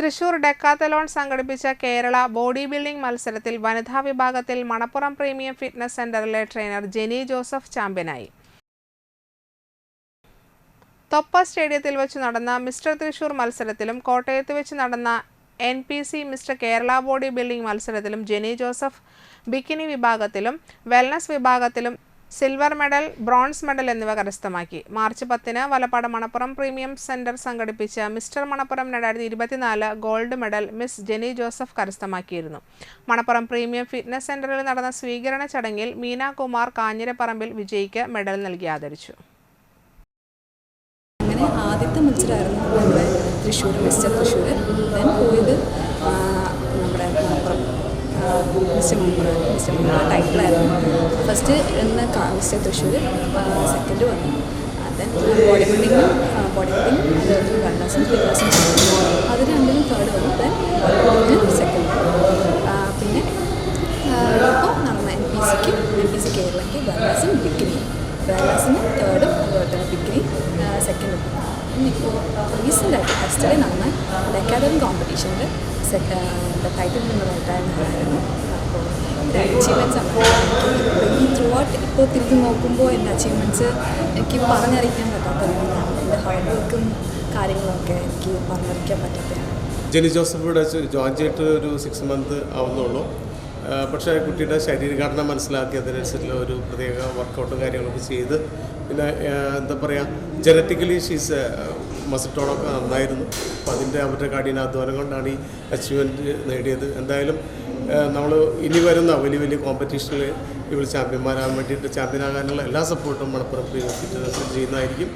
Thrissur Decathlon സംഘടിപ്പിച്ച Kerala body building മത്സരത്തിൽ വനിതാ വിഭാഗത്തിൽ മണപ്പുറം പ്രീമിയം ഫിറ്റ്നസ് സെന്ററിലെ ട്രെയിനർ ജെനി ജോസഫ് ചാമ്പ്യനായി. തൊപ്പ സ്റ്റേഡിയത്തിൽ വെച്ച് നടന്ന മിസ്റ്റർ തൃശൂർ മത്സരത്തിലും കോട്ടയത്ത് വെച്ച് നടന്ന N P C mister Kerala body building മത്സരത്തിലും ജെനി ജോസഫ് ബിക്കിനി വിഭാഗത്തിലും വെൽനസ് വിഭാഗത്തിലും സിൽവർ മെഡൽ ബ്രോൺസ് മെഡൽ എന്നിവ കരസ്ഥമാക്കി. മാർച്ച് പത്തിന് വലപ്പാട് മണപ്പുറം പ്രീമിയം സെന്റർ സംഘടിപ്പിച്ച മിസ്റ്റർ മണപ്പുറം രണ്ടായിരത്തി ഇരുപത്തിനാല് gold medal miss Jeni Joseph കരസ്ഥമാക്കിയിരുന്നു. Manappuram premium fitness സെന്ററിൽ നടന്ന സ്വീകരണ ചടങ്ങിൽ മീനാകുമാർ കാഞ്ഞിരപ്പറമ്പിൽ വിജയിക്ക് മെഡൽ നൽകി ആദരിച്ചു. അങ്ങനെ ആദ്യത്തെ മത്സരമായിരുന്നു നമ്മുടെ തൃശ്ശൂർ മിസ്റ്റർ തൃശ്ശൂർ. ഞാൻ പോയത് മിസ്റ്റർ മലപ്പുറം മിസ്റ്റർ മലപ്പുറം ടൈറ്റിലായിരുന്നു ഫസ്റ്റ് ഇന്ന് മിസ്റ്റർ തൃശ്ശൂർ സെക്കൻഡ് വന്നു ദെൻ ബോഡി ബിൽഡിങ്ങും ബോഡി ബിൽഡിംഗ് വെള്ളസും ഫിറ്റ്നസും അത് രണ്ടിനും തേർഡ് വന്നു ദെൻ സെക്കൻഡ് പിന്നെ ഇപ്പോൾ നടന്ന എൻ പി സിക്ക് എൻ പി സി കേരളയ്ക്ക് വെള്ളസും ഡിഗ്രി വെള്ളസിന് തേർഡും അതുപോലെ തന്നെ ഡിഗ്രി സെക്കൻഡും ഇപ്പോൾ റീസെന്റായിട്ട് ഫസ്റ്റ് നടന്ന അക്കാദമി കോമ്പറ്റീഷനിൽ ടൈറ്റിൽ വിന്നറായിട്ടായിരുന്നു അപ്പോൾ അച്ചീവ്മെന്റ്സ് അപ്പോൾ ഈ ത്രൂ ഔട്ട് ഇപ്പോൾ തിരിഞ്ഞ് നോക്കുമ്പോൾ എന്റെ അച്ചീവ്മെന്റ്സ് എനിക്ക് പറഞ്ഞറിയിക്കാൻ പറ്റാത്ത എന്റെ ഹാർഡ് വർക്കും കാര്യങ്ങളൊക്കെ എനിക്ക് പറഞ്ഞറിയിക്കാൻ പറ്റാത്തതാണ് ജെനി ജോസഫ് ഇവിടെ ജോയിൻ ചെയ്തിട്ട് ഒരു സിക്സ് മന്ത് ആവുന്നുള്ളൂ. പക്ഷേ കുട്ടിയുടെ ശരീരഘടന മനസ്സിലാക്കി അതിനനുസരിച്ചുള്ള ഒരു പ്രത്യേക വർക്കൗട്ടും കാര്യങ്ങളൊക്കെ ചെയ്ത്. പിന്നെ എന്താ പറയുക ജനറ്റിക്കലി ഷീസ് മസിറ്റോളൊക്കെ നന്നായിരുന്നു. അപ്പോൾ അതിന്റെ അവരുടെ കഠിനാധ്വാനം കൊണ്ടാണ് ഈ അച്ചീവ്മെന്റ് നേടിയത്. എന്തായാലും നമ്മൾ ഇനി വരുന്ന വലിയ വലിയ കോമ്പറ്റീഷനിൽ ഇവിടെ ചാമ്പ്യന്മാരാകാൻ വേണ്ടിയിട്ട് ചാമ്പ്യനാകാനുള്ള എല്ലാ സപ്പോർട്ടും മണപ്പുറം ചെയ്യുന്നതായിരിക്കും.